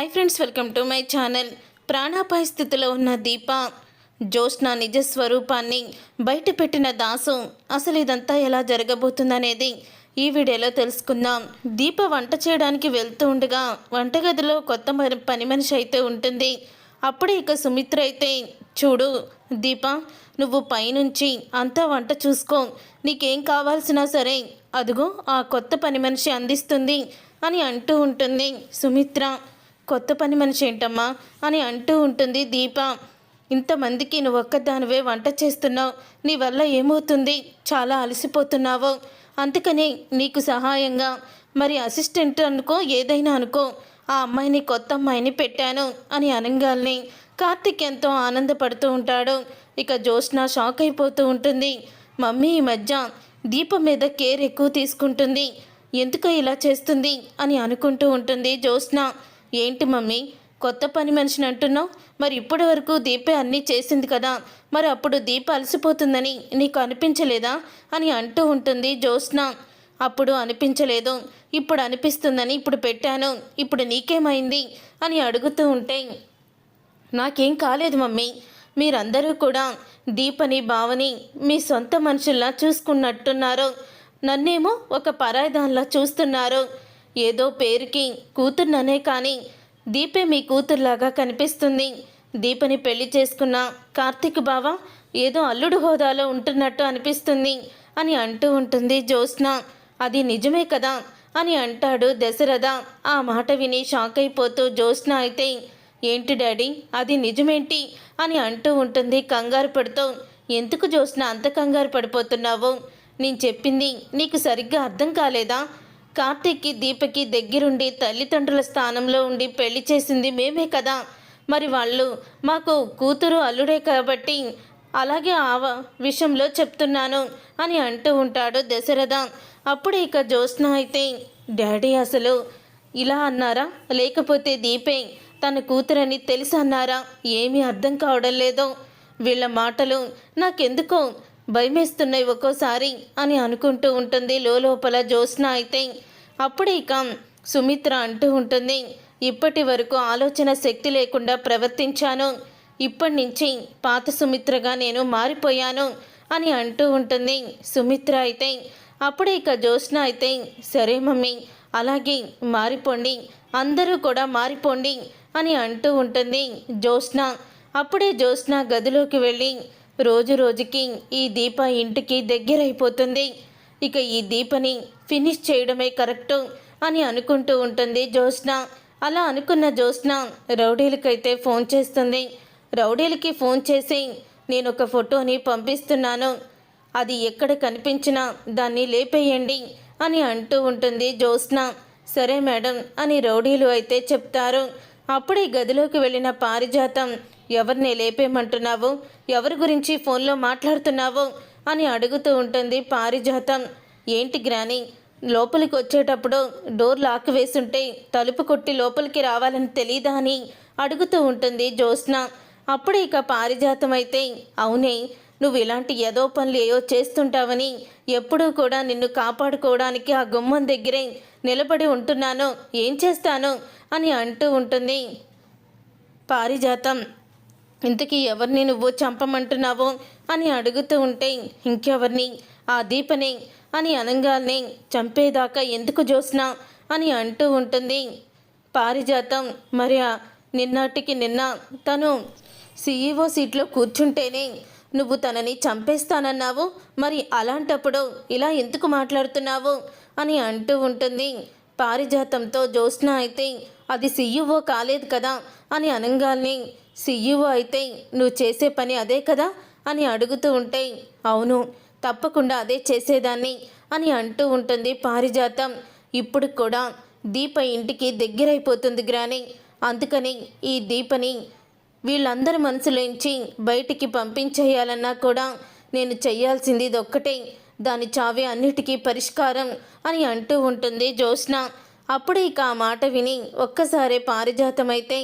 Hi friends welcome to my channel ప్రాణాపాయ స్థితిలో ఉన్న దీప జ్యోత్స్న నిజ స్వరూపాన్ని బయట పెట్టిన దాసు. అసలు ఇదంతా ఎలా జరగబోతుందనేది ఈ వీడియోలో తెలుసుకుందాం. దీప వంట చేయడానికి వెళ్తూ ఉండగా వంటగదిలో కొత్త పని మనిషి అయితే ఉంటుంది. అప్పుడే ఇక సుమిత్ర అయితే చూడు దీప నువ్వు పైనుంచి అంతా వంట చూసుకో. నీకేం కావాల్సినా సరే అదిగో ఆ కొత్త పని మనిషి అందిస్తుంది అని అంటూ ఉంటుంది సుమిత్ర. కొత్త పని మనిషి ఏంటమ్మా? అని అంటూ ఉంటుంది దీప. ఇంతమందికి నువ్వు ఒక్కదానివే వంట చేస్తున్నావు. నీ వల్ల ఏమవుతుంది? చాలా అలసిపోతున్నావు. అందుకని నీకు సహాయంగా. మరి అసిస్టెంట్ అనుకో ఏదైనా అనుకో. ఆ అమ్మాయిని కొత్త అమ్మాయిని పెట్టాను అని అనంగాల్ని. కార్తిక్ ఎంతో ఆనందపడుతూ ఉంటాడు. ఇక జ్యోత్స్న షాక్ అయిపోతూ ఉంటుంది. మమ్మీ ఈ మధ్య దీపం మీద కేర్ ఎక్కువ తీసుకుంటుంది. ఎందుకు ఇలా చేస్తుంది? అని అనుకుంటూ ఉంటుంది జ్యోత్స్న. ఏంటి మమ్మీ కొత్త పని మనిషిని అంటున్నావు? మరి ఇప్పటి వరకు దీపే అన్నీ చేసింది కదా మరి అప్పుడు దీప అలసిపోతుందని నీకు అనిపించలేదా? అని అంటూ ఉంటుంది జ్యోత్స్న. అప్పుడు అనిపించలేదు. ఇప్పుడు అనిపిస్తుందని ఇప్పుడు పెట్టాను. ఇప్పుడు నీకేమైంది? అని అడుగుతూ ఉంటే నాకేం కాలేదు మమ్మీ. మీరందరూ కూడా దీపని భావని మీ సొంత మనుషుల్లా చూసుకున్నట్టున్నారు. నన్నేమో ఒక పరాయిదానిలా చూస్తున్నారు. ఏదో పేరుకి కూతుర్ననే కానీ దీపే మీ కూతుర్లాగా కనిపిస్తుంది. దీపని పెళ్ళి చేసుకున్న కార్తీక్ బావ ఏదో అల్లుడు హోదాలో ఉంటున్నట్టు అనిపిస్తుంది అని అంటూ ఉంటుంది జ్యోత్స్న. అది నిజమే కదా అని అంటాడు దశరథ. ఆ మాట విని షాక్ అయిపోతూ జ్యోత్స్న అయితే ఏంటి డాడీ అది నిజమేంటి? అని అంటూ ఉంటుంది కంగారు పడుతూ. ఎందుకు జ్యోత్స్న అంత కంగారు పడిపోతున్నావు? నేను చెప్పింది నీకు సరిగ్గా అర్థం కాలేదా? కార్తీక్కి దీపకి దగ్గరుండి తల్లిదండ్రుల స్థానంలో ఉండి పెళ్ళి చేసింది మేమే కదా. మరి వాళ్ళు మాకు కూతురు అల్లుడే కాబట్టి అలాగే ఆ విషయంలో చెప్తున్నాను అని అంటూ ఉంటాడు దశరథ. అప్పుడు ఇక జ్యోత్స్న అయితే డాడీ అసలు ఇలా అన్నారా? లేకపోతే దీపే తన కూతురని తెలిసి అన్నారా? ఏమీ అర్థం కావడం లేదో. వీళ్ళ మాటలు నాకెందుకో భయమేస్తున్నాయి ఒక్కోసారి అని అనుకుంటూ ఉంటుంది లోపల జ్యోత్స్న అయితే. అప్పుడే ఇక సుమిత్ర అంటూ ఉంటుంది ఇప్పటి వరకు ఆలోచన శక్తి లేకుండా ప్రవర్తించాను. ఇప్పటి నుంచి పాత సుమిత్రగా నేను మారిపోయాను అని అంటూ ఉంటుంది సుమిత్ర అయితే. అప్పుడే ఇక జ్యోత్స్న అయితే సరే మమ్మీ అలాగే మారిపోండి అందరూ కూడా మారిపోండి అని అంటూ ఉంటుంది జ్యోత్స్న. అప్పుడే జ్యోత్స్న గదిలోకి వెళ్ళి రోజు రోజుకి ఈ దీప ఇంటికి దగ్గరైపోతుంది. ఇక ఈ దీపని ఫినిష్ చేయడమే కరెక్టు అని అనుకుంటూ ఉంటుంది జ్యోత్స్న. అలా అనుకున్న జ్యోత్స్న రౌడీలకైతే ఫోన్ చేస్తుంది. రౌడీలకి ఫోన్ చేసి నేను ఒక ఫోటోని పంపిస్తున్నాను. అది ఎక్కడ కనిపించినా దాన్ని లేపేయండి అని అంటూ ఉంటుంది జ్యోత్స్న. సరే మేడం అని రౌడీలు అయితే చెప్తారు. అప్పుడే గదిలోకి వెళ్ళిన పారిజాతం ఎవరిని లేపేయమంటున్నావు? ఎవరి గురించి ఫోన్లో మాట్లాడుతున్నావు? అని అడుగుతూ ఉంటుంది పారిజాతం. ఏంటి గ్రాని? లోపలికి వచ్చేటప్పుడు డోర్ లాక్ వేసుంటే తలుపు కొట్టి లోపలికి రావాలని తెలీదా అని అడుగుతూ ఉంటుంది జ్యోత్స్న. అప్పుడు ఇక పారిజాతం అయితే అవునే నువ్వు ఇలాంటి ఏదో పనులు ఏయో చేస్తుంటావని ఎప్పుడూ కూడా నిన్ను కాపాడుకోవడానికి ఆ గుమ్మం దగ్గరే నిలబడి ఉంటున్నాను. ఏం చేస్తాను? అని అంటూ ఉంటుంది. పారిజాతం. ఇంతకీ ఎవరిని నువ్వు చంపమంటున్నావో అని అడుగుతూ ఉంటే ఇంకెవరిని? ఆ దీపని అని అనంగాల్ని చంపేదాకా ఎందుకు చూసినా అని అంటూ ఉంటుంది. పారిజాతం మరి నిన్నటికి నిన్న తను సీఈఓ సీట్లో కూర్చుంటేనే నువ్వు తనని చంపేస్తానన్నావు. మరి అలాంటప్పుడు ఇలా ఎందుకు మాట్లాడుతున్నావు? అని అంటూ ఉంటుంది. పారిజాతంతో జ్యోత్స్న అయితే అది సీఈఓ కాలేదు కదా అని అనంగాల్ని సీఈఓ అయితే నువ్వు చేసే పని అదే కదా అని అడుగుతూ ఉంటే అవును తప్పకుండా అదే చేసేదాన్ని అని అంటూ ఉంటుంది పారిజాతం. ఇప్పుడు కూడా దీప ఇంటికి దగ్గరైపోతుంది గ్రాని. అందుకని ఈ దీపని వీళ్ళందరి మనసులోంచి బయటికి పంపించేయాలన్నా కూడా నేను చేయాల్సింది ఇదొక్కటే. దాని చావే అన్నిటికీ పరిష్కారం అని అంటూ ఉంటుంది జ్యోత్స్న. అప్పుడే ఇక ఆ మాట విని ఒక్కసారే పారిజాతమైతే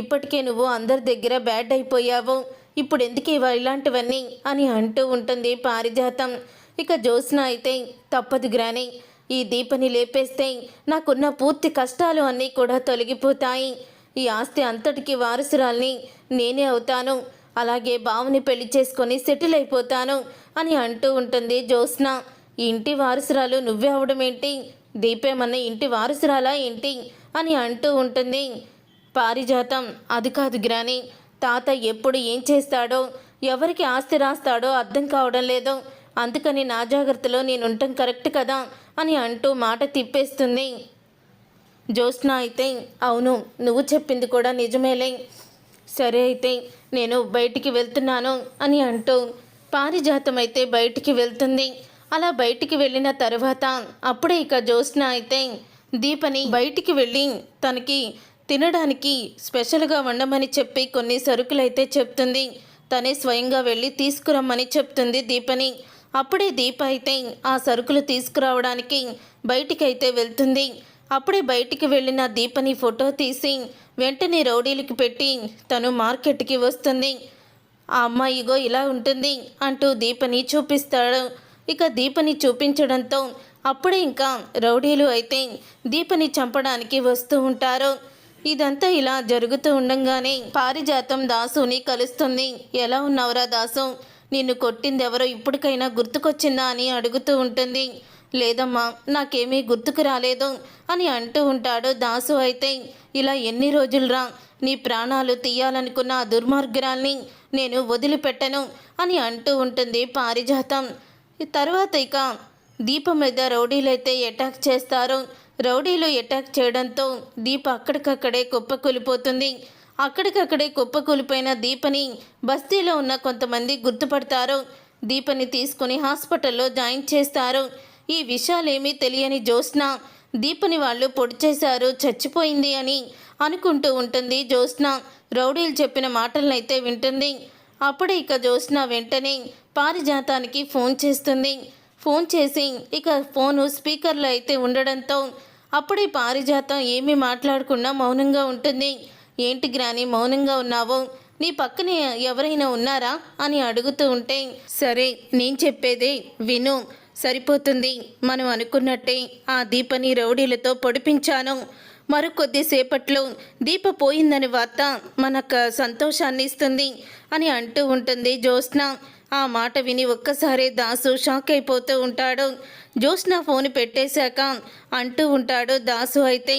ఇప్పటికే నువ్వు అందరి దగ్గర బ్యాడ్ అయిపోయావు. ఇప్పుడు ఎందుకు ఇలాంటివన్నీ అని అంటూ ఉంటుంది పారిజాతం. ఇక జ్యోత్స్న అయితే తప్పదు గ్రాని. ఈ దీపని లేపేస్తే నాకున్న పూర్తి కష్టాలు అన్నీ కూడా తొలగిపోతాయి. ఈ ఆస్తి అంతటికి వారసురాల్ని నేనే అవుతాను. అలాగే బావుని పెళ్ళి చేసుకొని సెటిల్ అయిపోతాను అని అంటూ ఉంటుంది జ్యోత్స్న. ఇంటి వారసురాలు నువ్వే అవడం ఏంటి దీపేమన్న ఇంటి వారసురాలా ఏంటి? అని అంటూ ఉంటుంది పారిజాతం. అది కాదు గ్రాని తాత ఎప్పుడు ఏం చేస్తాడో ఎవరికి ఆస్తి రాస్తాడో అర్థం కావడం లేదు. అందుకని నా జాగ్రత్తలో నేను కరెక్ట్ కదా అని అంటూ మాట తిప్పేస్తుంది. జ్యోత్స్న అయితే అవును నువ్వు చెప్పింది కూడా నిజమేలే. సరే అయితే నేను బయటికి వెళ్తున్నాను అని అంటూ పారిజాతం అయితే బయటికి వెళ్తుంది. అలా బయటికి వెళ్ళిన తర్వాత అప్పుడే ఇక జ్యోత్స్న అయితే దీపని బయటికి వెళ్ళి తనకి తినడానికి స్పెషల్గా వండమని చెప్పి కొన్ని సరుకులైతే చెప్తుంది. తనే స్వయంగా వెళ్ళి తీసుకురమ్మని చెప్తుంది దీపని. అప్పుడే దీప అయితే ఆ సరుకులు తీసుకురావడానికి బయటికైతే వెళ్తుంది. అప్పుడే బయటికి వెళ్ళిన దీపని ఫోటో తీసి వెంటనే రౌడీలకి పెట్టి తను మార్కెట్కి వస్తుంది. ఆ అమ్మాయిగో ఇలా ఉంటుంది అంటూ దీపని చూపిస్తాడు. ఇక దీపని చూపించడంతో అప్పుడే ఇంకా రౌడీలు అయితే దీపని చంపడానికి వస్తూ ఉంటారు. ఇదంతా ఇలా జరుగుతూ ఉండంగానే పారిజాతం దాసుని కలుస్తుంది. ఎలా ఉన్నావురా దాసు? నిన్ను కొట్టింది ఎవరో ఇప్పటికైనా గుర్తుకొచ్చిందా? అని అడుగుతూ ఉంటుంది. లేదమ్మా నాకేమీ గుర్తుకు రాలేదు అని అంటూ ఉంటాడు దాసు అయితే. ఇలా ఎన్ని రోజులురా? నీ ప్రాణాలు తీయాలనుకున్న ఆ దుర్మార్గురాల్ని నేను వదిలిపెట్టను అని అంటూ ఉంటుంది పారిజాతం. తర్వాత ఇక దీపం మీద రౌడీలైతే అటాక్ చేస్తారు. రౌడీలు అటాక్ చేయడంతో దీప అక్కడికక్కడే కుప్పకూలిపోతుంది అక్కడికక్కడే కుప్పకూలిపోయిన దీపని బస్తీలో ఉన్న కొంతమంది గుర్తుపడతారు. దీపని తీసుకుని హాస్పిటల్లో జాయిన్ చేస్తారు. ఈ విషయాలేమీ తెలియని జ్యోత్స్న దీపని వాళ్ళు పొడి చేశారు చచ్చిపోయింది అని అనుకుంటూ ఉంటుంది జ్యోత్స్న. రౌడీలు చెప్పిన మాటలనైతే వింటుంది. అప్పుడే ఇక జ్యోత్స్న వెంటనే పారిజాతానికి ఫోన్ చేస్తుంది. ఫోన్ చేసి ఇక ఫోను స్పీకర్లో అయితే ఉండడంతో అప్పుడే పారిజాతం ఏమీ మాట్లాడకుండా మౌనంగా ఉంటుంది. ఏంటి గ్రాని మౌనంగా ఉన్నావు? నీ పక్కనే ఎవరైనా ఉన్నారా? అని అడుగుతూ ఉంటే సరే నేను చెప్పేదే విను. సరిపోతుంది. మనం అనుకున్నట్టే ఆ దీపని రౌడీలతో పొడిపించాను. మరికొద్దిసేపట్లో దీప పోయిందని వార్త మనకు సంతోషాన్ని ఇస్తుంది అని అంటూ ఉంటుంది జ్యోత్స్న. ఆ మాట విని ఒక్కసారే దాసు షాక్ అయిపోతూ ఉంటాడు. జ్యోత్స్న ఫోన్ పెట్టేశాక అంటూ ఉంటాడు దాసు అయితే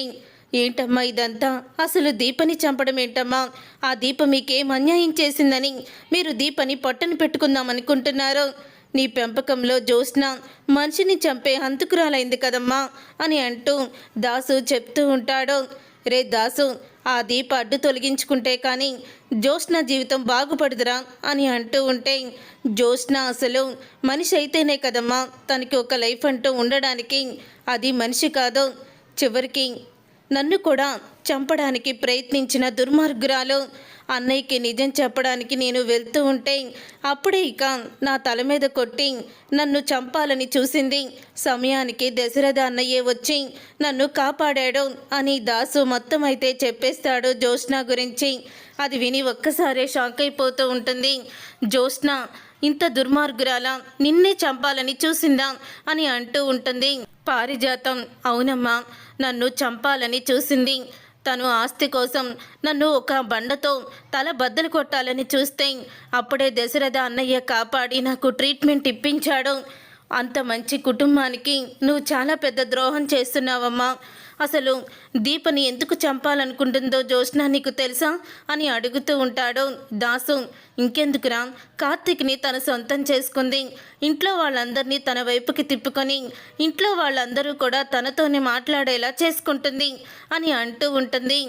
ఏంటమ్మా ఇదంతా? అసలు దీపని చంపడం ఏంటమ్మా? ఆ దీప మీకేం అన్యాయం చేసిందని మీరు దీపని పొట్టను పెట్టుకుందాం అనుకుంటున్నారు. నీ పెంపకంలో జ్యోత్స్న మనిషిని చంపే హంతుకురాలైంది కదమ్మా అని అంటూ దాసు చెప్తూ ఉంటాడు. రే దాసు ఆ దీప అడ్డు తొలగించుకుంటే కానీ జ్యోత్స్న జీవితం బాగుపడుదురా అని అంటూ ఉంటే జ్యోత్స్న అసలు మనిషి అయితేనే కదమ్మా తనకి ఒక లైఫ్ అంటూ ఉండడానికి అది మనిషి కాదు. చివరికి నన్ను కూడా చంపడానికి ప్రయత్నించిన దుర్మార్గురాలు అన్నయ్యకి నిజం చెప్పడానికి నేను వెళ్తూ ఉంటే అప్పుడే ఇక నా తల మీద కొట్టి నన్ను చంపాలని చూసింది. సమయానికి దశరథ అన్నయ్యే వచ్చి నన్ను కాపాడాడు అని దాసు మొత్తం అయితే చెప్పేస్తాడు జ్యోత్స్న గురించి. అది విని ఒక్కసారే షాక్ అయిపోతూ ఉంటుంది. జ్యోత్స్న ఇంత దుర్మార్గురాలా నిన్నే చంపాలని చూసిందా అని అంటూ ఉంటుంది. పారిజాతం అవునమ్మా నన్ను చంపాలని చూసింది. తను ఆస్తి కోసం నన్ను ఒక బండతో తల బద్దలు కొట్టాలని చూస్తే అప్పుడే దశరథ అన్నయ్య కాపాడి నాకు ట్రీట్మెంట్ ఇప్పించాడు. అంత మంచి కుటుంబానికి నువ్వు చాలా పెద్ద ద్రోహం చేస్తున్నావమ్మా. అసలు దీపని ఎందుకు చంపాలనుకుంటుందో జ్యోత్స్న నీకు తెలుసా? అని అడుగుతూ ఉంటాడు దాసు. ఇంకెందుకురా? కార్తీక్ని తన సొంతం చేసుకుంది. ఇంట్లో వాళ్ళందరినీ తన వైపుకి తిప్పుకొని ఇంట్లో వాళ్ళందరూ కూడా తనతోనే మాట్లాడేలా చేసుకుంటుంది అని అంటూ ఉంటుంది.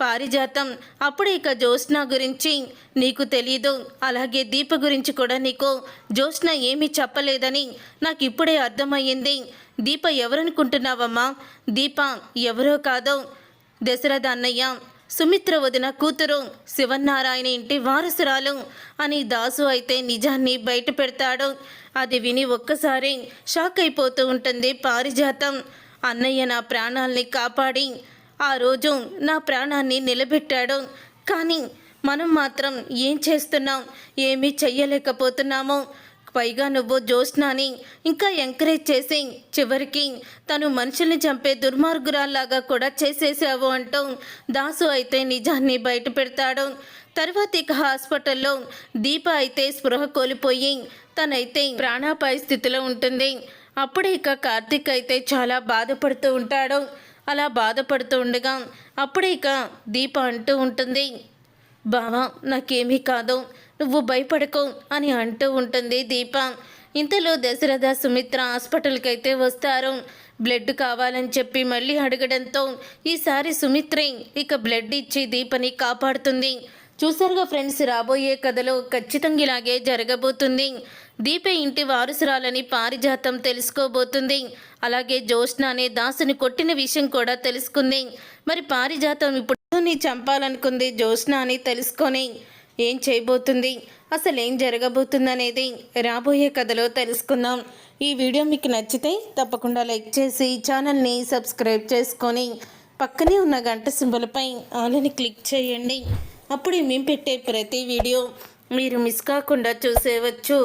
పారిజాతం. అప్పుడు ఇక జ్యోత్స్న గురించి నీకు తెలీదు. అలాగే దీప గురించి కూడా నీకు. జ్యోత్స్న ఏమీ చెప్పలేదని నాకు ఇప్పుడే అర్థమయ్యింది. దీప ఎవరనుకుంటున్నావమ్మా? దీప ఎవరో కాదో? దశరథ అన్నయ్య సుమిత్ర వదిన కూతురు శివన్నారాయణ ఇంటి వారసురాలు అని దాసు అయితే నిజాన్ని బయట పెడతాడు. అది విని ఒక్కసారి షాక్ అయిపోతూ ఉంటుంది పారిజాతం. అన్నయ్య నా ప్రాణాల్ని కాపాడి ఆ రోజు నా ప్రాణాన్ని నిలబెట్టాడు. కానీ మనం మాత్రం ఏం చేస్తున్నాం? ఏమీ చెయ్యలేకపోతున్నాము. పైగా నువ్వు జ్యోత్స్నాని. ఇంకా ఎంకరేజ్ చేసి చివరికి తను మనుషుల్ని చంపే దుర్మార్గురాల్లాగా కూడా చేసేసావు అంటూ దాసు అయితే నిజాన్ని బయట పెడతాడు. తర్వాత ఇక హాస్పిటల్లో దీప అయితే స్పృహ కోల్పోయి తనైతే ప్రాణాపాయ స్థితిలో ఉంటుంది. అప్పుడే ఇక కార్తీక్ అయితే చాలా బాధపడుతూ ఉంటాడు. అలా బాధపడుతూ ఉండగా అప్పుడే ఇక దీప అంటూ ఉంటుంది బావా నాకేమీ కాదు నువ్వు భయపడకు అని అంటూ ఉంటుంది దీప. ఇంతలో దశరథ సుమిత్ర హాస్పిటల్కి అయితే వస్తారు. బ్లడ్ కావాలని చెప్పి మళ్ళీ అడగడంతో ఈసారి సుమిత్రే ఇక బ్లడ్ ఇచ్చి దీపని కాపాడుతుంది. చూసారుగా ఫ్రెండ్స్ రాబోయే కథలో ఖచ్చితంగా ఇలాగే జరగబోతుంది. దీప ఇంటి వారసురాలని పారిజాతం తెలుసుకోబోతుంది. అలాగే జ్యోత్స్న అనే దాసుని కొట్టిన విషయం కూడా తెలుసుకుంది. మరి పారిజాతం ఇప్పుడు నీ చంపాలనుకుంది జ్యోత్స్న అని తెలుసుకొని ఏం చేయబోతుంది? అసలు ఏం జరగబోతుంది అనేది రాబోయే కథలో తెలుసుకుందాం. ఈ వీడియో మీకు నచ్చితే తప్పకుండా లైక్ చేసి ఛానల్ని సబ్స్క్రైబ్ చేసుకొని పక్కనే ఉన్న గంట సింబల్పై ఆలని క్లిక్ చేయండి. అప్పుడే మేము పెట్టే ప్రతి వీడియో మీరు మిస్ కాకుండా చూసేవచ్చు.